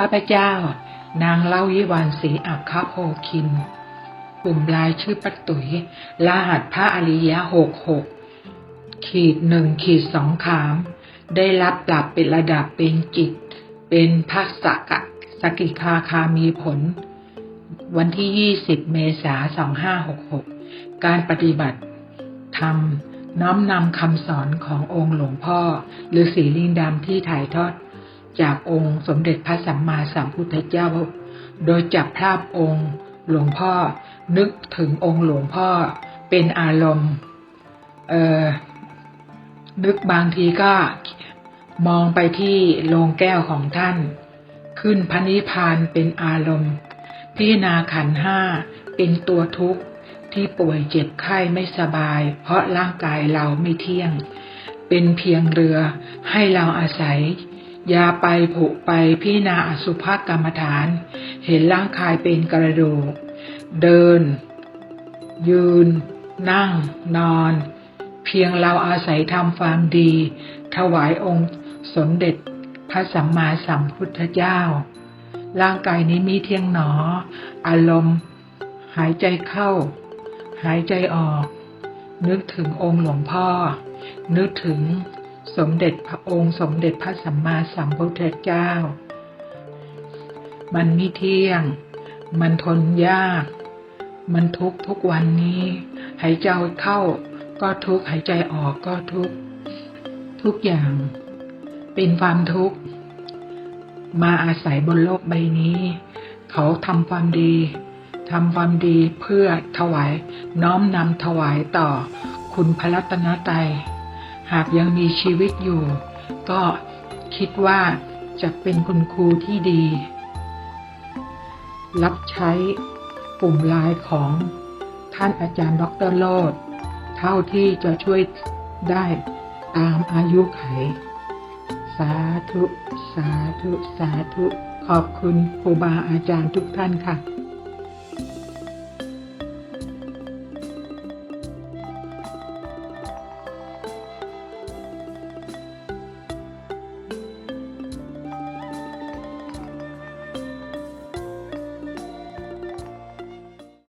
ข้าพเจ้า นางเล่ายิวันศรีอัคคโพคิน กลุ่มรายชื่อปัตตุยรหัสพระอริยะหกหกขีดหนึ่งขีดสองขาม ได้รับปรับเป็นระดับเป็นจิต เป็นพักสกะสกิคาคามีผล วันที่ 20 เมษายน 2566 การปฏิบัติธรรมน้อมนำคำสอนขององค์หลวงพ่อ หรือสีลิงดำที่ถ่ายทอด จากองค์สมเด็จพระสัมมาสัมพุทธเจ้า โดยจับภาพองค์ หลวงพ่อ นึกถึงองค์หลวงพ่อเป็นอารมณ์เอ่อนึกบางทีก็มองไปที่โลงแก้วของท่าน ขึ้นพระนิพพานเป็นอารมณ์ พิจารณาขันห้าเป็นตัวทุกข์ที่ป่วยเจ็บไข้ไม่สบาย เพราะร่างกายเราไม่เที่ยง เป็นเพียงเรือให้เราอาศัย อย่าไปผุไปพิจารณาอสุภกรรมฐาน เห็นร่างกายเป็นกระดูก เดิน ยืน นั่ง นอน เพียงเราอาศัยทำความดี ถวายองค์สมเด็จพระสัมมาสัมพุทธเจ้า ร่างกายนี้มีเที่ยงหนอ อารมณ์ หายใจเข้า หายใจออก นึกถึงองค์หลวงพ่อ นึกถึง สมเด็จพระองค์สมเด็จพระสัมมาสัมพุทธเจ้า มันไม่เที่ยง มันทนยาก มันทุกทุกวันนี้ หายใจเข้าก็ทุกหายใจออกก็ทุก ทุกอย่างเป็นความทุกข์ มาอาศัยบนโลกใบนี้ เขาทำความดีทำความดีเพื่อถวายน้อมนำถวายต่อคุณพระรัตนตรัย หากยังมีชีวิตอยู่ ก็คิดว่าจะเป็นคุณครูที่ดี รับใช้กลุ่มไลน์ของท่านอาจารย์ดรโลดเท่าที่จะช่วยได้ตามอายุไข สาธุ สาธุ สาธุ ขอบคุณครูบาอาจารย์ทุกท่านค่ะ